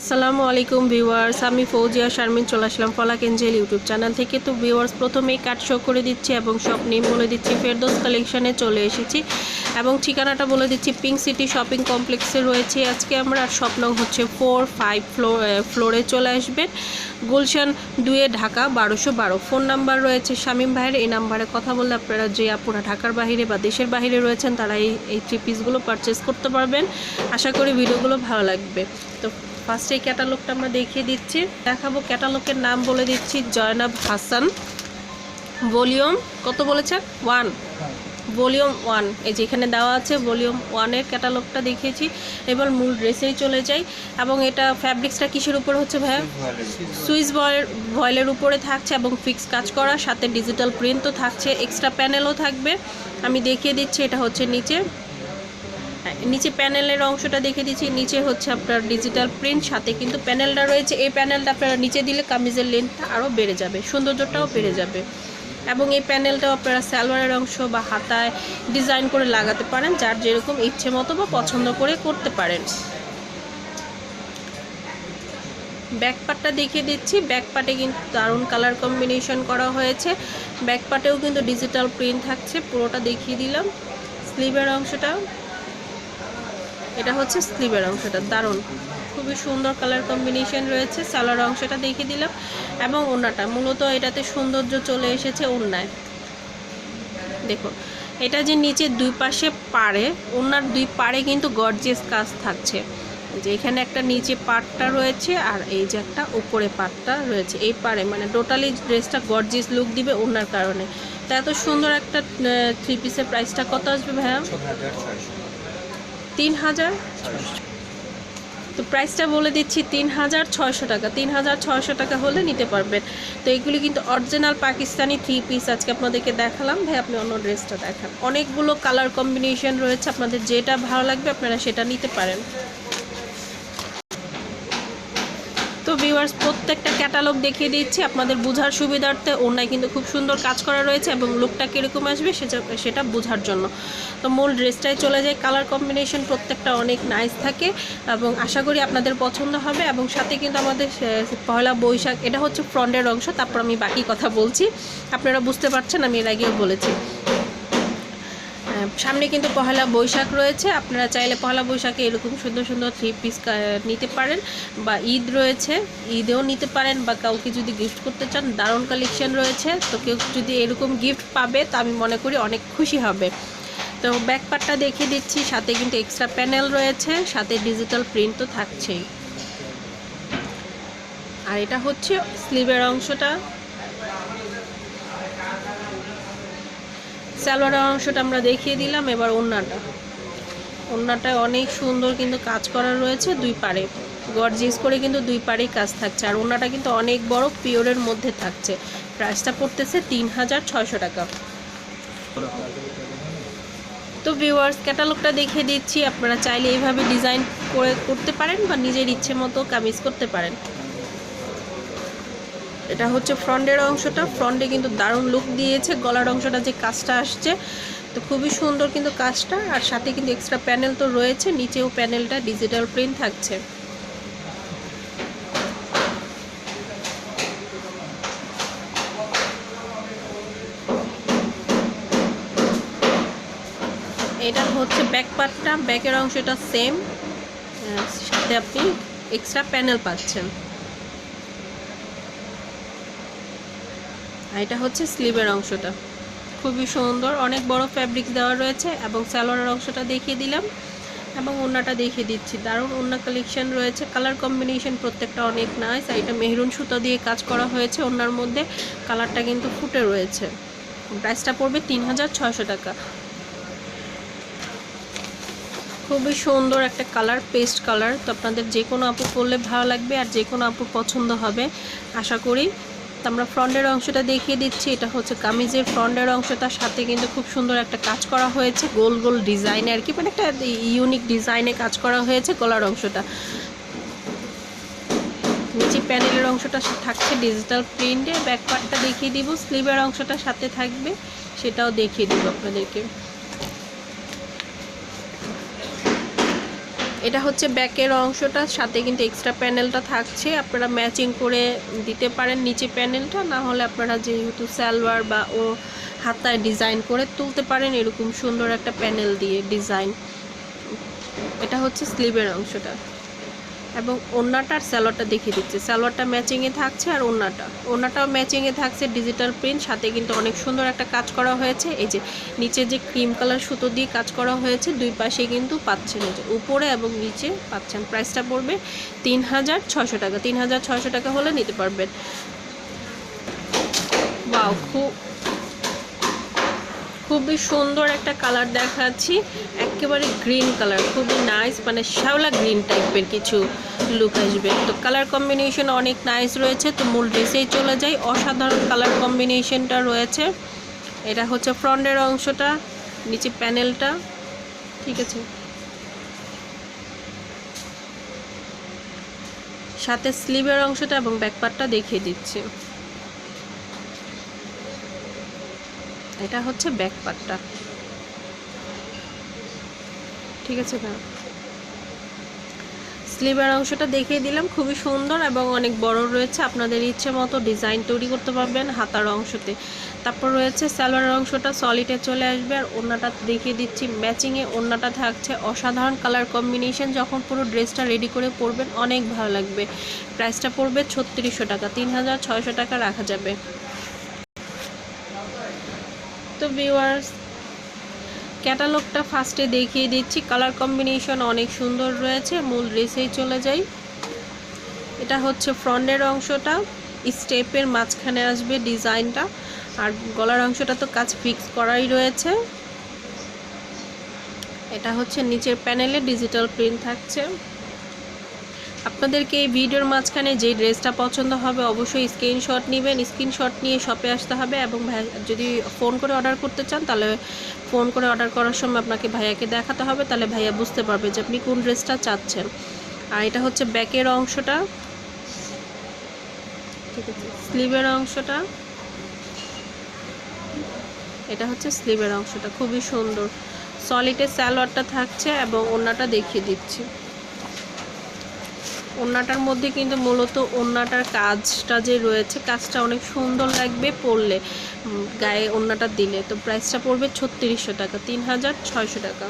আসসালামু আলাইকুম ভিউয়ার্স, আমি ফৌজিয়া শারমিন চলে আসলাম ফলাক এঞ্জেল ইউটিউব চ্যানেল থেকে। তো ভিউয়ার্স, প্রথমেই কাট শো করে দিচ্ছি এবং সব নেম বলে দিচ্ছি, ফেরদোস কালেকশনে চলে এসেছি। এবং ঠিকানাটা বলে দিচ্ছি, পিঙ্ক সিটি শপিং কমপ্লেক্সে রয়েছে। আজকে আমরা স্বপ্ন হচ্ছে ফোর ফাইভ ফ্লোর ফ্লোরে চলে আসবেন। গুলশান দুয়ে ঢাকা, বারোশো বারো। ফোন নাম্বার রয়েছে শামীম ভাইয়ের, এই নাম্বারে কথা বললে আপনারা যে আপুরা ঢাকার বাইরে বা দেশের বাইরে রয়েছেন, তারা এই এই থ্রি পিসগুলো পারচেস করতে পারবেন। আশা করি ভিডিওগুলো ভালো লাগবে। তো ফার্স্টে ক্যাটালগটা আমরা দেখিয়ে দিচ্ছি। দেখাবো ক্যাটালগের নাম বলে দিচ্ছি জয়নাব হাসান। ভলিউম, কত বলেছেন? ওয়ান। Volume one. এই যে এখানে দেওয়া আছে ভলিউম ওয়ানের ক্যাটালগটা দেখিয়েছি। এবার মূল ড্রেসেই চলে যাই। এবং এটা ফ্যাব্রিক্সটা কিসের উপর হচ্ছে ভাইয়া? সুইচ ভয়েলের উপরে থাকছে এবং ফিক্স কাজ করা, সাথে ডিজিটাল প্রিন্টও থাকছে, এক্সট্রা প্যানেলও থাকবে। আমি দেখিয়ে দিচ্ছি, এটা হচ্ছে নিচে। হ্যাঁ, নিচে প্যানেলের অংশটা দেখে দিচ্ছি। নিচে হচ্ছে আপনার ডিজিটাল প্রিন্ট সাথে কিন্তু প্যানেলটা রয়েছে। এই প্যানেলটা আপনারা নিচে দিলে কামিজের লেন্থটা আরও বেড়ে যাবে সৌন্দর্যটাও বেড়ে যাবে। এবং এই প্যানেলটাও আপনারা সালোয়ারের অংশ বা হাতায় ডিজাইন করে লাগাতে পারেন যার যেরকম ইচ্ছে মতো বা পছন্দ করে করতে পারেন। ব্যাক পার্টটা দেখিয়ে দিচ্ছি। ব্যাক পার্টে কিন্তু দারুণ কালার কম্বিনেশন করা হয়েছে। ব্যাক পার্টেও কিন্তু ডিজিটাল প্রিন্ট থাকছে পুরোটা দেখিয়ে দিলাম। স্লিভের অংশটা এটা হচ্ছে স্লিভের অংশটা দারুণ। খুবই সুন্দর কালার কম্বিনেশন রয়েছে, সালোয়ার অংশটা দেখিয়ে দিলাম। এবং ওড়নাটা, মূলত এটাতে সৌন্দর্য চলে এসেছে ওড়নায়। দেখুন, এটা যে নিচে দুই পাশে পারে ওনার দুই পাড়ে কিন্তু গর্জিয়াস কাজ থাকছে। যে এখানে একটা নিচে পাটটা রয়েছে আর এই যে একটা উপরে পাটটা রয়েছে। এই পাড়ে মানে টোটালি ড্রেসটা গর্জিয়াস লুক দিবে ওনার কারণে। তা এত সুন্দর একটা থ্রি পিসের প্রাইসটা কত আসবে ভাইয়া? তিন হাজার তো প্রাইসটা বলে দিচ্ছি তিন হাজার ছয়শো টাকা। তিন হাজার ছয়শো টাকা হলে নিতে পারবেন। তো এগুলি কিন্তু অরিজিনাল পাকিস্তানি থ্রি পিস আজকে আপনাদেরকে দেখালাম। ভাই, আপনি অন্য ড্রেসটা দেখান। অনেকগুলো কালার কম্বিনেশন রয়েছে। আপনাদের যেটা ভালো লাগবে আপনারা সেটা নিতে পারেন। তো ভিউয়ার্স প্রত্যেকটা ক্যাটালগ দেখিয়ে দিচ্ছি। আপনাদের বোঝার সুবিধার্থে ওনায় কিন্তু খুব সুন্দর কাজ করা রয়েছে এবং লুকটা কীরকম আসবে সেটা সেটা বোঝার জন্য। তো মূল ড্রেসটাই চলে যায় কালার কম্বিনেশন প্রত্যেকটা অনেক নাইস থাকে এবং আশা করি আপনাদের পছন্দ হবে এবং সাথে কিন্তু আমাদের পয়লা বৈশাখ, এটা হচ্ছে ফ্রন্টের অংশ, তারপর আমি বাকি কথা বলছি। আপনারা বুঝতে পারছেন, আমি এর আগেও বলেছি। সামনে কিন্তু পহেলা বৈশাখ রয়েছে। আপনারা চাইলে পহেলা বৈশাখে এরকম সুন্দর সুন্দর থ্রি পিস নিতে পারেন বা ঈদ রয়েছে, ঈদেও নিতে পারেন বা কাউকে যদি গিফট করতে চান, দারুণ কালেকশন রয়েছে। তো কেউ যদি এরকম গিফট পাবে, তা আমি মনে করি অনেক খুশি হবে। তো ব্যাক পার্টটা দেখিয়ে দিচ্ছি, সাথে কিন্তু এক্সট্রা প্যানেল রয়েছে, সাথে ডিজিটাল প্রিন্ট তো থাকছেই। আর এটা হচ্ছে স্লিভের অংশটা। সালোয়ারের অংশটা আমরা দেখিয়ে দিলাম, এবার ওড়নাটা। ওড়নাটা অনেক সুন্দর কিন্তু কাজ করা রয়েছে দুই পারে গর্জিস করে কিন্তু দুই পারেই কাজ থাকছে। আর ওড়নাটা কিন্তু অনেক বড়, পিওরের মধ্যে থাকছে। প্রাইসটা পড়তেছে তিন হাজার ছয়শো টাকা। তো ভিউয়ার্স ক্যাটালগটা দেখিয়ে দিচ্ছি। আপনারা চাইলে এইভাবে ডিজাইন করে, করতে পারেন বা নিজের ইচ্ছে মতো কামিজ করতে পারেন। এটা হচ্ছে ফ্রন্টের অংশটা। ফ্রন্টে কিন্তু দারুণ লুক দিয়েছে, গলার অংশটা যে কাজটা আসছে। তো খুবই সুন্দর কিন্তু কাজটা, আর সাথে কিন্তু এক্সট্রা প্যানেল তো রয়েছে, নিচেও প্যানেলটা ডিজিটাল প্রিন্ট থাকছে। এটা হচ্ছে ব্যাক পার্টটা ব্যাকের অংশটা সেম সাথে আপনি এক্সট্রা প্যানেল পাচ্ছেন। আর এটা হচ্ছে স্লিভের অংশটা। খুবই সুন্দর, অনেক বড় ফ্যাব্রিক দেওয়া রয়েছে এবং সালোয়ারের অংশটা দেখিয়ে দিলাম এবং ওড়নাটা দেখিয়ে দিচ্ছি। দারুণ ওড়না কালেকশন রয়েছে কালার কম্বিনেশন প্রত্যেকটা অনেক নাইস আর এটা মেহরুন সুতো দিয়ে কাজ করা হয়েছে ওড়নার মধ্যে কালারটা কিন্তু ফুটে রয়েছে। প্রাইসটা পড়বে তিন হাজার ছয়শো টাকা। খুবই সুন্দর একটা কালার পেস্ট কালার তো আপনাদের যে কোনো আপু পরলে ভালো লাগবে আর যে কোনো আপু পছন্দ হবে, আশা করি আমরা ফ্রন্টের অংশটা দেখিয়ে দিচ্ছি, এটা হচ্ছে কামিজের ফ্রন্টের অংশটার সাথে কিন্তু খুব সুন্দর একটা কাজ করা হয়েছে, গোল গোল ডিজাইনে আর কি মানে একটা ইউনিক ডিজাইনে কাজ করা হয়েছে গলার অংশটা। নিচে প্যানেলের অংশটা থাকছে ডিজিটাল প্রিন্টে ব্যাক পার্টটা দেখিয়ে দিব, স্লিভের অংশটা সাথে থাকবে, সেটাও দেখিয়ে দিব আপনাদেরকে। এটা হচ্ছে ব্যাকের অংশটা, সাথে কিন্তু এক্সট্রা প্যানেলটা থাকছে। আপনারা ম্যাচিং করে দিতে পারেন নিচে প্যানেলটা না হলে আপনারা যেহেতু সালোয়ার বা ও হাতায় ডিজাইন করে তুলতে পারেন, এরকম সুন্দর একটা প্যানেল দিয়ে ডিজাইন এটা হচ্ছে স্লিভের অংশটা। এবং ওড়নাটা আর স্যালোয়ারটা দেখিয়ে দিচ্ছে। স্যালোয়ারটা ম্যাচিংয়ে থাকছে আর ওড়নাটা। ওড়নাটাও ম্যাচিংয়ে থাকছে ডিজিটাল প্রিন্ট সাথে কিন্তু অনেক সুন্দর একটা কাজ করা হয়েছে। এই যে নিচে যে ক্রিম কালার সুতো দিয়ে কাজ করা হয়েছে, দুই পাশে কিন্তু পাচ্ছেন এই যে উপরে এবং নিচে পাচ্ছেন প্রাইসটা পড়বে তিন হাজার ছশো টাকা। তিন হাজার ছশো টাকা হলে নিতে পারবেন। বাও খুব খুবই সুন্দর একটা কালার দেখাচ্ছি। একেবারে গ্রিন কালার খুবই নাইস মানে শ্যাওলা গ্রিন টাইপের কিছু লুক আসবে। তো কালার কম্বিনেশন অনেক নাইস রয়েছে, তো মূল ড্রেসেই চলে যাই। অসাধারণ কালার কম্বিনেশনটা রয়েছে। এটা হচ্ছে ফ্রন্টের অংশটা, নিচে প্যানেলটা ঠিক আছে। সাথে স্লিভের অংশটা এবং ব্যাকপার্টটা দেখিয়ে দিচ্ছি। এটা হচ্ছে ব্যাক পার্টটা ঠিক আছে না স্লিভের অংশটা দেখিয়ে দিলাম। খুবই সুন্দর এবং অনেক বড় রয়েছে। আপনাদের ইচ্ছে মতো ডিজাইন তৈরি করতে পারবেন হাতার অংশতে। তারপর রয়েছে স্যালোয়ারের অংশটা সলিডে চলে আসবে। আর ওড়নাটা দেখিয়ে দিচ্ছি। ম্যাচিংয়ে ওড়নাটা থাকছে। অসাধারণ কালার কম্বিনেশন যখন পুরো ড্রেসটা রেডি করে পরবেন, অনেক ভালো লাগবে। প্রাইসটা পড়বে ছত্রিশশো টাকা। তিন হাজার ছয়শো টাকা রাখা যাবে। ভিউয়ার্স ক্যাটালগটা ফার্স্টে দেখিয়ে দিচ্ছি। কালার কম্বিনেশন অনেক সুন্দর রয়েছে, মূল ড্রেসেই চলে যাই। এটা হচ্ছে ফ্রন্টের অংশটা স্টেপের মাঝখানে আসবে ডিজাইনটা আর গলার অংশটা তো কাজ ফিক্স করাই রয়েছে। এটা হচ্ছে নিচের প্যানেলে ডিজিটাল প্রিন্ট থাকছে। আপনাদেরকে এই ভিডিওর মাঝখানে যে ড্রেসটা পছন্দ হবে অবশ্যই স্ক্রিনশট নেবেন। স্ক্রিনশট নিয়ে শপে আসতে হবে এবং যদি ফোন করে অর্ডার করতে চান, তাহলে ফোন করে অর্ডার করার সময় আপনাকে ভাইয়াকে দেখাতে হবে, তাহলে ভাইয়া বুঝতে পারবে যে আপনি কোন ড্রেসটা চাচ্ছেন। আর এটা হচ্ছে ব্যাকের অংশটা। ঠিক আছে, স্লিভের অংশটা। এটা হচ্ছে স্লিভের অংশটা, খুবই সুন্দর। সলিডের স্যালোয়ারটা থাকছে এবং ওড়নাটা দেখিয়ে দিচ্ছি। ওড়নাটার মধ্যে কিন্তু মূলত ওড়নাটার কাজটা যে রয়েছে, কাজটা অনেক সুন্দর লাগবে পরলে গায়ে ওড়নাটা দিলে। তো প্রাইসটা পড়বে ছত্রিশশো টাকা, তিন হাজার ছয়শো টাকা।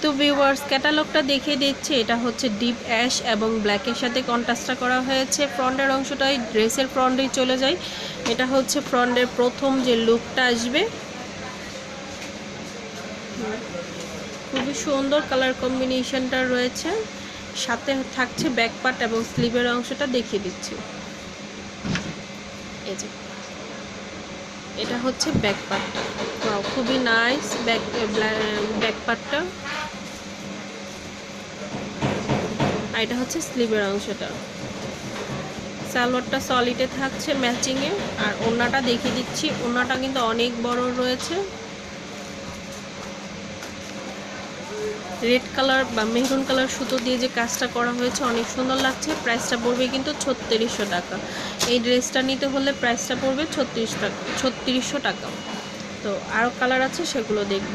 তো ভিউয়ার্স ক্যাটালগটা দেখে দিচ্ছে, এটা হচ্ছে ডিপ অ্যাশ এবং ব্ল্যাকের সাথে কন্ট্রাস্টটা করা হয়েছে। ফ্রন্টের অংশটাই ড্রেসের ফ্রন্টেই চলে যায়। এটা হচ্ছে ফ্রন্টের প্রথম যে লুকটা আসবে। খুবই সুন্দর কালার কম্বিনেশনটা রয়েছে। সাথে থাকছে ব্যাক পার্ট এবং স্লিভের অংশটা দেখিয়ে দিচ্ছি। এই যে। এটা হচ্ছে ব্যাক পার্টটা খুবই নাইস ব্যাক ব্যাক পার্টটা আর এটা হচ্ছে স্লিভের অংশটা। সালোয়ারটা সলিডে থাকছে ম্যাচিংয়ে আর ওড়নাটা দেখিয়ে দিচ্ছি। ওড়নাটা কিন্তু অনেক বড় রয়েছে। রেড কালার বা মেহরুন কালার সুতো দিয়ে যে কাজটা করা হয়েছে, অনেক সুন্দর লাগছে। প্রাইসটা পড়বে কিন্তু ছত্রিশশো টাকা। এই ড্রেসটা নিতে হলে প্রাইসটা পড়বে ছত্রিশ টাকা, ছত্রিশশো টাকা। তো আরও কালার আছে, সেগুলো দেখব।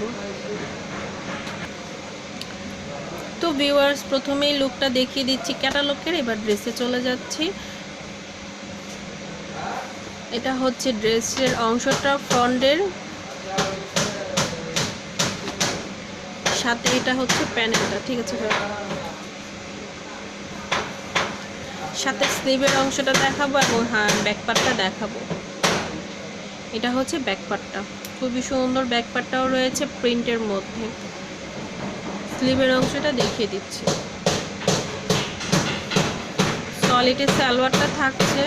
তো ভিউয়ার্স প্রথমেই লুকটা দেখিয়ে দিচ্ছি ক্যাটালগের এবার ড্রেসে চলে যাচ্ছি। এটা হচ্ছে ড্রেসের অংশটা ফ্রন্টের সাথে এটা হচ্ছে প্যানেলটা, ঠিক আছে ভাই? সাথে স্লিভের অংশটা দেখাবো এবং হ্যাঁ ব্যাকপার্টটা দেখাবো। এটা হচ্ছে ব্যাকপার্টটা। খুবই সুন্দর ব্যাকপার্টটাও রয়েছে প্রিন্টের মধ্যে। স্লিভের অংশটা দেখিয়ে দিচ্ছি। সলিডের সালোয়ারটা থাকছে।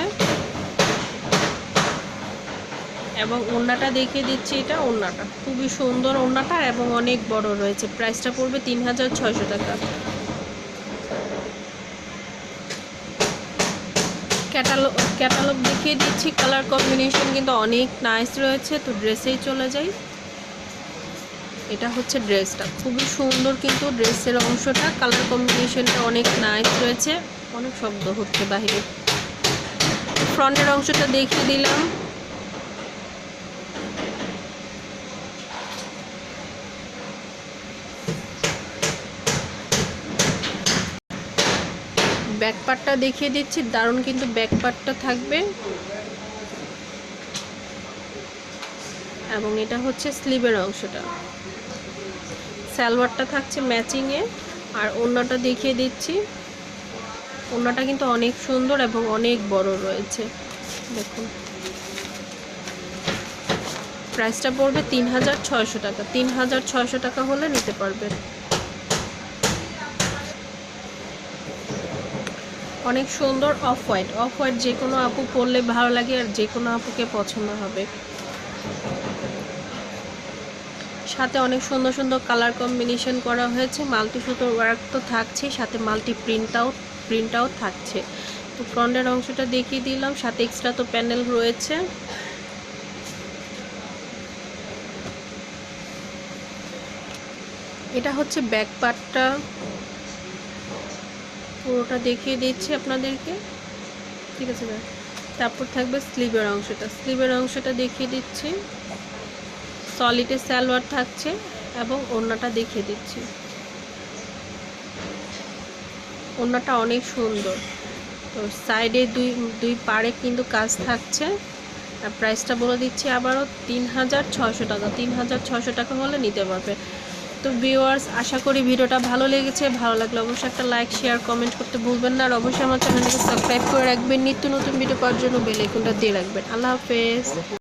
এবং ওড়নাটা দেখিয়ে দিচ্ছি এটা ওড়নাটা। খুবই সুন্দর ওড়নাটা এবং অনেক বড় রয়েছে। প্রাইসটা পড়বে তিন হাজার ছয়শো টাকা। ক্যাটালগ ক্যাটালগ দেখিয়ে দিচ্ছি। কালার কম্বিনেশন কিন্তু অনেক নাইস রয়েছে। তো ড্রেসেই চলে যাই। এটা হচ্ছে ড্রেসটা। খুবই সুন্দর কিন্তু ড্রেসের অংশটা। কালার কম্বিনেশনটা অনেক নাইস রয়েছে। অনেক শব্দ হচ্ছে বাহিরে। ফ্রন্টের অংশটা দেখিয়ে দিলাম। ব্যাক পার্টটা দেখিয়ে দিচ্ছি, দারুণ কিন্তু ব্যাক পার্টটা থাকবে। এবং এটা হচ্ছে স্লিভের অংশটা। সালোয়ারটা থাকছে ম্যাচিংয়ে। আর ওড়নাটা দেখিয়ে দিচ্ছি। ওড়নাটা কিন্তু অনেক সুন্দর এবং অনেক বড় রয়েছে। দেখুন। প্রাইসটা পড়বে তিন হাজার ছয়শো টাকা। তিন হাজার ছয়শো টাকা হলে নিতে পারবেন। অনেক সুন্দর অফ হোয়াইট। অফ হোয়াইট যে কোনো আপু পরলে ভালো লাগে আর যে কোনো আপুকে পছন্দ হবে। সাথে অনেক সুন্দর সুন্দর কালার কম্বিনেশন করা হয়েছে। মাল্টি সুতোর ওয়ার্ক তো থাকছে, সাথে multi print out print out থাকছে। তো ফ্রন্টের অংশটা দেখিয়ে দিলাম, সাথে এক্সট্রা তো প্যানেল রয়েছে। এটা হচ্ছে ব্যাক পার্টটা পুরোটা দেখিয়ে দিচ্ছি আপনাদেরকে। ঠিক আছে ভাই তারপর থাকবে স্লিভের অংশটা। স্লিভের অংশটা দেখিয়ে দিচ্ছি। সলিডে সালোয়ার থাকছে এবং ওড়নাটা দেখিয়ে দিচ্ছি। ওড়নাটা অনেক সুন্দর। তো সাইডে দুই দুই পাড়ে কিন্তু কাজ থাকছে। আর প্রাইসটা বলে দিচ্ছি আবারও তিন হাজার ছশো টাকা। তিন হাজার ছশো টাকা হলে নিতে পারবে। তো ভিউয়ার্স আশা করি ভিডিওটা ভালো লেগেছে। ভালো লাগলে অবশ্যই একটা লাইক শেয়ার কমেন্ট করতে ভুলবেন না। আর অবশ্যই আমার চ্যানেলটাকে সাবস্ক্রাইব করে রাখবেন। নিত্য নতুন ভিডিও পাওয়ার জন্য বেলাইকনটা দিয়ে রাখবেন। আল্লাহ হাফেজ।